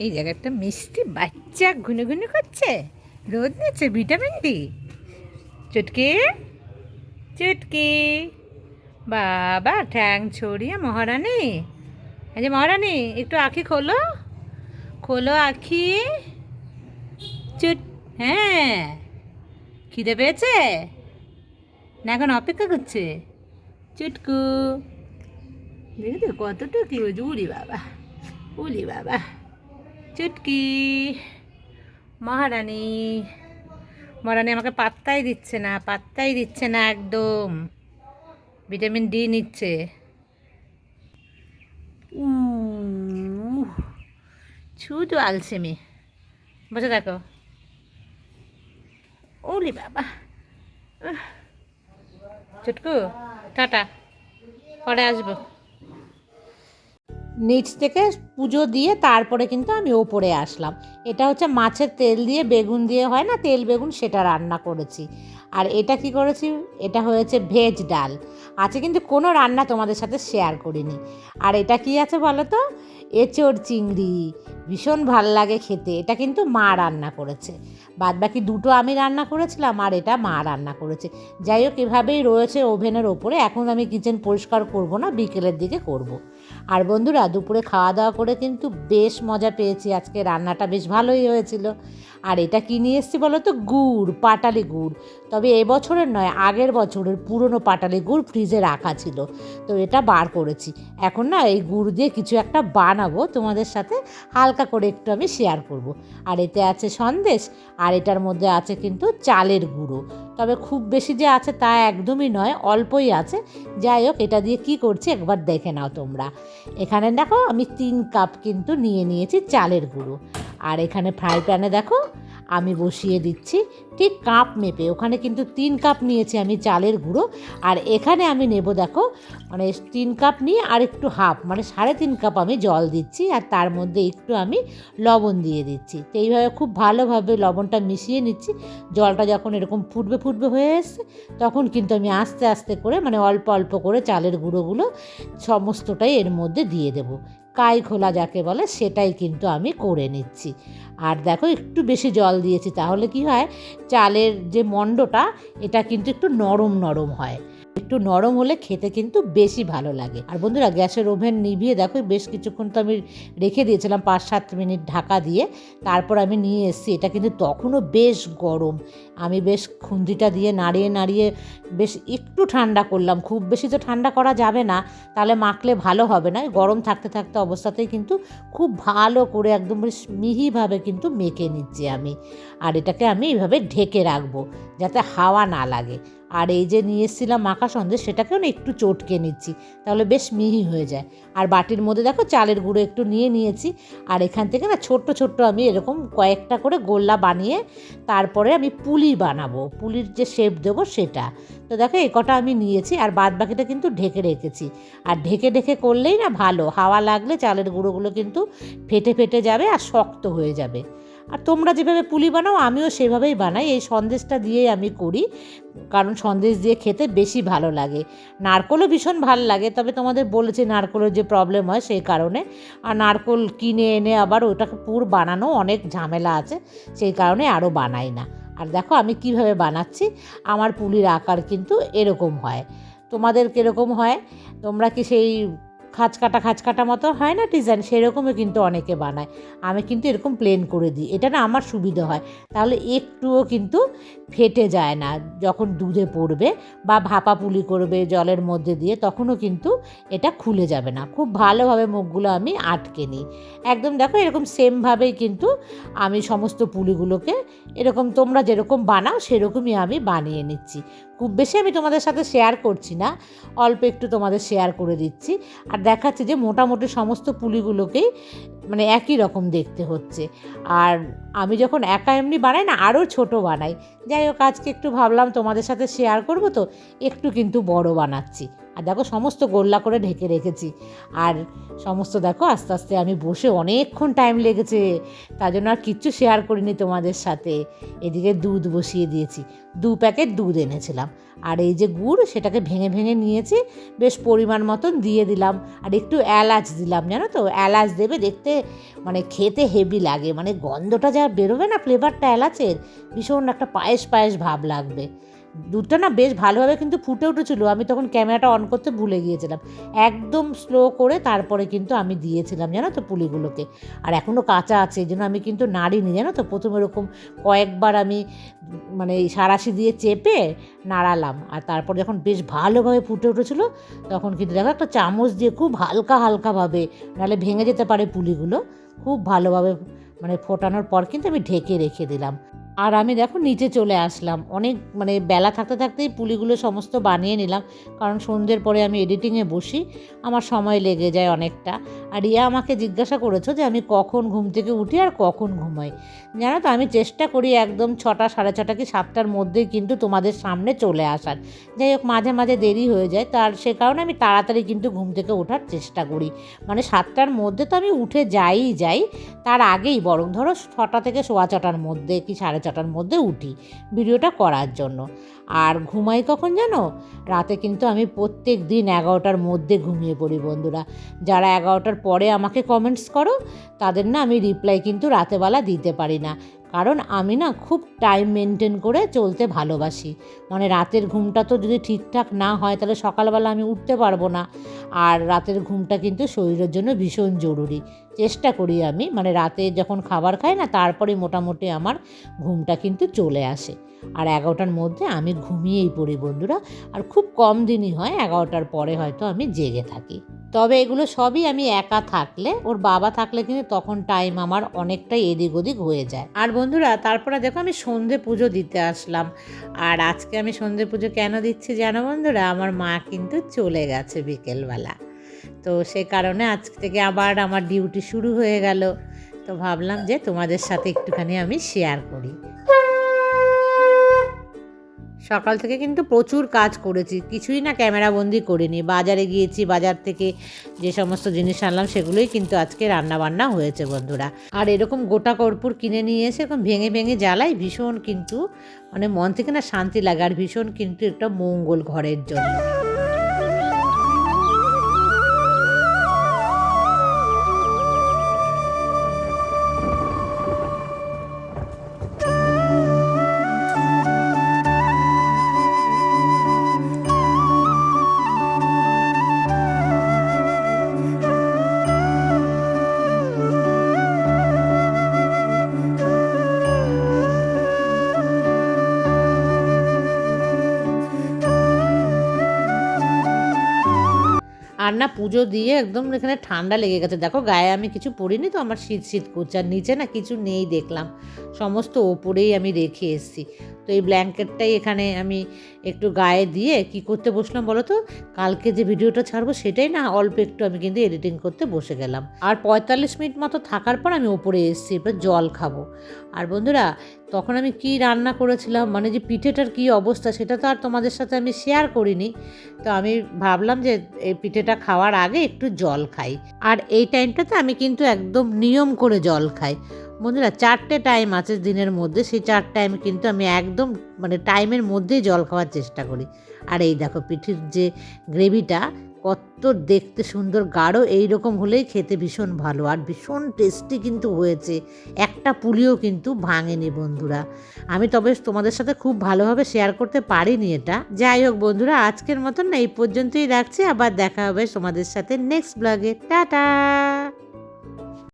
এই জায়গায় একটা মিষ্টি বাচ্চা ঘুনে ঘুনে করছে রোদ নিচ্ছে ভিটামিন ডি। চুটকি চুটকি। বাবা, ঠ্যাং ছড়িয়ে মহারানী। যে মহারানী, একটু আখি খোলো। খোলো আখি। চুট হ্যাঁ। খিদে পেয়েছে? না, এখন অপেক্ষা করছে। চুটকু। দেখি তো কতটা কি হয়েছে উড়ি বাবা উলি বাবা। চুটকি। মহারানী মহারানী আমাকে পাত্তাই দিচ্ছে না, পাত্তাই দিচ্ছে না একদম। ভিটামিন ডি নিচ্ছে। শুধু আলসেমি। বসে দেখো ওলি বাবা। চুটকু, টাটা। পরে আসব। নিচ থেকে পুজো দিয়ে তারপরে কিন্তু আমি ওপরে আসলাম। এটা হচ্ছে মাছের তেল দিয়ে বেগুন দিয়ে হয় না? তেল বেগুন সেটা রান্না করেছি। আর এটা কি করেছি? এটা হয়েছে ভেজ ডাল। আছে কিন্তু কোনো রান্না তোমাদের সাথে শেয়ার করিনি। আর এটা কি আছে বলো তো? এঁচড় চিংড়ি। ভীষণ ভালো লাগে খেতে। এটা কিন্তু মা রান্না করেছে। বাদ বাকি দুটো আমি রান্না করেছিলাম আর এটা মা রান্না করেছে। যাই হোক, এভাবেই রয়েছে ওভেনের ওপরে। এখন আমি কিচেন পরিষ্কার করব না, বিকেলের দিকে করব। আর বন্ধুরা, দুপুরে খাওয়া দাওয়া করে কিন্তু বেশ মজা পেয়েছি। আজকে রান্নাটা বেশ ভালোই হয়েছিল। আর এটা কি নিয়ে এসেছি বলো তো? গুড়, পাটালি গুড়। তবে এবছরের নয়, আগের বছরের পুরনো পাটালি গুড় ফ্রিজে রাখা ছিল। তো এটা বার করেছি। এখন না এই গুড় দিয়ে কিছু একটা বানাবো, তোমাদের সাথে হালকা করে একটু আমি শেয়ার করব। আর এতে আছে সন্দেশ, আর এটার মধ্যে আছে কিন্তু চালের গুঁড়ো। তবে খুব বেশি যে আছে তা একদমই নয়, অল্পই আছে। যাই হোক, এটা দিয়ে কি করছি একবার দেখে নাও তোমরা। এখানে দেখো আমি তিন কাপ কিন্তু নিয়ে নিয়েছি চালের গুঁড়ো। আর এখানে ফ্রাই প্যানে দেখো আমি বসিয়ে দিচ্ছি। ঠিক কাপ মেপে। ওখানে কিন্তু তিন কাপ নিয়েছি আমি চালের গুঁড়ো। আর এখানে আমি নেব, দেখো মানে তিন কাপ নিয়ে আর একটু হাফ মানে সাড়ে তিন কাপ আমি জল দিচ্ছি। আর তার মধ্যে একটু আমি লবণ দিয়ে দিচ্ছি। তো এইভাবে খুব ভালোভাবে লবণটা মিশিয়ে নিচ্ছি। জলটা যখন এরকম ফুটবে ফুটবে হয়ে এসছে, তখন কিন্তু আমি আস্তে আস্তে করে মানে অল্প অল্প করে চালের গুঁড়োগুলো সমস্তটাই এর মধ্যে দিয়ে দেবো। কাই খোলা যাকে বলে, সেটাই কিন্তু আমি করে নিচ্ছি। আর দেখো, একটু বেশি জল দিয়েছি, তাহলে কি হয়? চালের যে মণ্ডটা, এটা কিন্তু একটু নরম নরম হয়। একটু নরম হলে খেতে কিন্তু বেশি ভালো লাগে। আর বন্ধুরা, গ্যাসের ওভেন নিভিয়ে দেখো, বেশ কিছুক্ষণ তো আমি রেখে দিয়েছিলাম পাঁচ সাত মিনিট ঢাকা দিয়ে। তারপর আমি নিয়ে এসেছি, এটা কিন্তু তখনও বেশ গরম। আমি বেশ খুন্দিটা দিয়ে নাড়িয়ে নাড়িয়ে বেশ একটু ঠান্ডা করলাম। খুব বেশি তো ঠান্ডা করা যাবে না, তাহলে মাখলে ভালো হবে না। গরম থাকতে থাকতে অবস্থাতেই কিন্তু খুব ভালো করে একদম বেশ মিহিভাবে কিন্তু মেখে নিচ্ছি আমি। আর এটাকে আমি এইভাবে ঢেকে রাখব, যাতে হাওয়া না লাগে। আর এই যে নিয়ে এসেছিলাম মাখা সন্দেশ সেটাকেও না একটু চটকে নিচ্ছি, তাহলে বেশ মিহি হয়ে যায়। আর বাটির মধ্যে দেখো চালের গুঁড়ো একটু নিয়ে নিয়েছি, আর এখান থেকে না ছোট্ট ছোট্ট আমি এরকম কয়েকটা করে গোল্লা বানিয়ে তারপরে আমি পুলি বানাবো, পুলির যে শেপ দেবো সেটা। তো দেখো এ কটা আমি নিয়েছি, আর বাদ বাকিটা কিন্তু ঢেকে রেখেছি। আর ঢেকে ঢেকে করলেই না ভালো, হাওয়া লাগলে চালের গুঁড়োগুলো কিন্তু ফেটে ফেটে যাবে আর শক্ত হয়ে যাবে। আর তোমরা যেভাবে পুলি বানাও, আমিও সেভাবেই বানাই। এই সন্দেশটা দিয়েই আমি করি, কারণ সন্দেশ দিয়ে খেতে বেশি ভালো লাগে। নারকলও ভীষণ ভালো লাগে, তবে তোমাদের বলেছি নারকলের যে প্রবলেম হয় সেই কারণে। আর নারকল কিনে এনে আবার ওটাকে পুর বানানো অনেক ঝামেলা আছে, সেই কারণে আরও বানাই না। আর দেখো আমি কীভাবে বানাচ্ছি, আমার পুলির আকার কিন্তু এরকম হয়। তোমাদের কীরকম হয়? তোমরা কি সেই খাঁচ কাটা খাঁচ কাটা মতো হয় না ডিজাইন সেরকমও কিন্তু অনেকে বানায়। আমি কিন্তু এরকম প্লেন করে দিই। এটা না আমার সুবিধা হয়। তাহলে একটুও কিন্তু ফেটে যায় না। যখন দুধে পড়বে বা ভাপা পুলি করবে জলের মধ্যে দিয়ে, তখনও কিন্তু এটা খুলে যাবে না। খুব ভালোভাবে মুখগুলো আমি আটকে নিই। একদম দেখো, এরকম সেমভাবেই কিন্তু আমি সমস্ত পুলিগুলোকে এরকম তোমরা যেরকম বানাও, সেরকমই আমি বানিয়ে নিচ্ছি। খুব বেশি আমি তোমাদের সাথে শেয়ার করছি না। অল্প একটু তোমাদের শেয়ার করে দিচ্ছি। আর দেখাচ্ছি যে মোটামুটি সমস্ত পুলিগুলোকেই মানে একই রকম দেখতে হচ্ছে। আর আমি যখন একা এমনি বানাই না, আরও ছোট বানাই। যাই হোক, আজকে একটু ভাবলাম তোমাদের সাথে শেয়ার করব তো, একটু কিন্তু বড় বানাচ্ছি। আর দেখো, সমস্ত গোল্লা করে ঢেকে রেখেছি। আর সমস্ত দেখো, আস্তে আস্তে আমি বসে অনেকক্ষণ টাইম লেগেছে। তার জন্য আর কিচ্ছু শেয়ার করিনি তোমাদের সাথে। এদিকে দুধ বসিয়ে দিয়েছি। দু প্যাকেট দুধ এনেছিলাম। আর এই যে গুড়, সেটাকে ভেঙে ভেঙে নিয়েছি। বেশ পরিমাণ মতন দিয়ে দিলাম। আর একটু এলাচ দিলাম, জানো তো? এলাচ দেবে দেখতে মানে খেতে হেভি লাগে। মানে গন্ধটা যা বেরোবে না ফ্লেভারটা এলাচের, ভীষণ একটা পায়েস পায়েস ভাব লাগবে। দুধটা না বেশ ভালোভাবে কিন্তু ফুটে উঠেছিল। আমি তখন ক্যামেরাটা অন করতে ভুলে গিয়েছিলাম। একদম স্লো করে তারপরে কিন্তু আমি দিয়েছিলাম, জানো তো পুলিগুলোকে। আর এখনও কাঁচা আছে, এই জন্য আমি কিন্তু নাড়িনি, জানো তো? প্রথমে এরকম কয়েকবার আমি মানে সারাশি দিয়ে চেপে নাড়ালাম। আর তারপর যখন বেশ ভালোভাবে ফুটে উঠেছিল, তখন কিন্তু দেখো একটা চামচ দিয়ে খুব হালকা হালকাভাবে, নাহলে ভেঙে যেতে পারে পুলিগুলো, খুব ভালোভাবে মানে ফোটানোর পর কিন্তু আমি ঢেকে রেখে দিলাম। আর আমি দেখো নিচে চলে আসলাম। অনেক মানে বেলা থাকতে থাকতেই পুলিগুলো সমস্ত বানিয়ে নিলাম। কারণ সন্ধ্যের পরে আমি এডিটিংয়ে বসি। আমার সময় লেগে যায় অনেকটা। আর ইয়া আমাকে জিজ্ঞাসা করেছ যে আমি কখন ঘুম থেকে উঠি আর কখন ঘুমাই? জানো তো, আমি চেষ্টা করি একদম ছটা, সাড়ে ছটা কি সাতটার মধ্যেই কিন্তু তোমাদের সামনে চলে আসার। যাই হোক, মাঝে মাঝে দেরি হয়ে যায়। তার সে কারণে আমি তাড়াতাড়ি কিন্তু ঘুম থেকে ওঠার চেষ্টা করি। মানে সাতটার মধ্যে তো আমি উঠে যাই যাই, তার আগেই বরং ধরো ছটা থেকে সোয়া ছটার মধ্যে কি সাড়ে ছটার মধ্যে উঠি ভিডিওটা করার জন্য। আর ঘুমাই কখন জানো? রাতে কিন্তু আমি প্রত্যেক দিন এগারোটার মধ্যে ঘুমিয়ে পড়ি বন্ধুরা। যারা এগারোটার পরে আমাকে কমেন্টস করো, তাদের না আমি রিপ্লাই কিন্তু রাতেবেলা দিতে পারি না। কারণ আমি না খুব টাইম মেনটেন করে চলতে ভালোবাসি। মানে রাতের ঘুমটা তো যদি ঠিকঠাক না হয়, তাহলে সকালবেলা আমি উঠতে পারব না। আর রাতের ঘুমটা কিন্তু শরীরের জন্য ভীষণ জরুরি। চেষ্টা করি আমি মানে রাতে যখন খাবার খাই না, তারপরে মোটামুটি আমার ঘুমটা কিন্তু চলে আসে। আর এগারোটার মধ্যে আমি ঘুমিয়েই পড়ি বন্ধুরা। আর খুব কম দিনই হয়, এগারোটার পরে হয়তো আমি জেগে থাকি। তবে এগুলো সবই আমি একা থাকলে, ওর বাবা থাকলে কিন্তু তখন টাইম আমার অনেকটাই এদিক ওদিক হয়ে যায়। আর বন্ধুরা, তারপরে দেখো আমি সন্ধে পুজো দিতে আসলাম। আর আজকে আমি সন্ধে পুজো কেন দিচ্ছি জানো বন্ধুরা? আমার মা কিন্তু চলে গেছে বিকেলবেলা। তো সে কারণে আজ থেকে আবার আমার ডিউটি শুরু হয়ে গেল। তো ভাবলাম যে তোমাদের সাথে একটুখানি আমি শেয়ার করি। সকাল থেকে কিন্তু প্রচুর কাজ করেছি। কিছুই না ক্যামেরাবন্দি করিনি। বাজারে গিয়েছি, বাজার থেকে যে সমস্ত জিনিস আনলাম সেগুলোই কিন্তু আজকে রান্না বান্না হয়েছে বন্ধুরা। আর এরকম গোটা কর্পূর কিনে নিয়ে এসে এরকম ভেঙে ভেঙে জ্বালাই ভীষণ কিন্তু মানে মন থেকে না শান্তি লাগে। আর ভীষণ কিন্তু একটা মঙ্গল ঘরের জন্য। আর না পুজো দিয়ে একদম এখানে ঠান্ডা লেগে গেছে। দেখো গায়ে আমি কিছু পরিনি তো, আমার শীত শীত করছে। আর নিচে না কিছু নেই দেখলাম। সমস্ত ওপরেই আমি রেখে এসেছি। তো এই ব্ল্যাঙ্কেটটাই এখানে আমি একটু গায়ে দিয়ে কি করতে বসলাম বলো তো? কালকে যে ভিডিওটা ছাড়বো সেটাই না, অল্প একটু আমি কিন্তু এডিটিং করতে বসে গেলাম। আর পঁয়তাল্লিশ মিনিট মতো থাকার পর আমি ওপরে এসেছি এবার জল খাব। আর বন্ধুরা, তখন আমি কি রান্না করেছিলাম মানে যে পিঠেটার কি অবস্থা সেটা তো আর তোমাদের সাথে আমি শেয়ার করিনি। তো আমি ভাবলাম যে এই পিঠেটা খাওয়ার আগে একটু জল খাই। আর এই টাইমটাতে আমি কিন্তু একদম নিয়ম করে জল খাই। বন্ধুরা, চারটে টাইম আছে দিনের মধ্যে। সেই চার টাইম কিন্তু আমি একদম মানে টাইমের মধ্যেই জল খাওয়ার চেষ্টা করি। আর এই দেখো, পিঠির যে গ্রেভিটা, কত দেখতে সুন্দর, গাঢ় এই রকম হলেই খেতে ভীষণ ভালো। আর ভীষণ টেস্টি কিন্তু হয়েছে। একটা পুলিও কিন্তু ভাঙেনি বন্ধুরা। আমি তবে তোমাদের সাথে খুব ভালোভাবে শেয়ার করতে পারিনি এটা। যাই হোক বন্ধুরা, আজকের মতন না এই পর্যন্তই রাখছি। আবার দেখা হবে তোমাদের সাথে নেক্সট ব্লগে টাটা!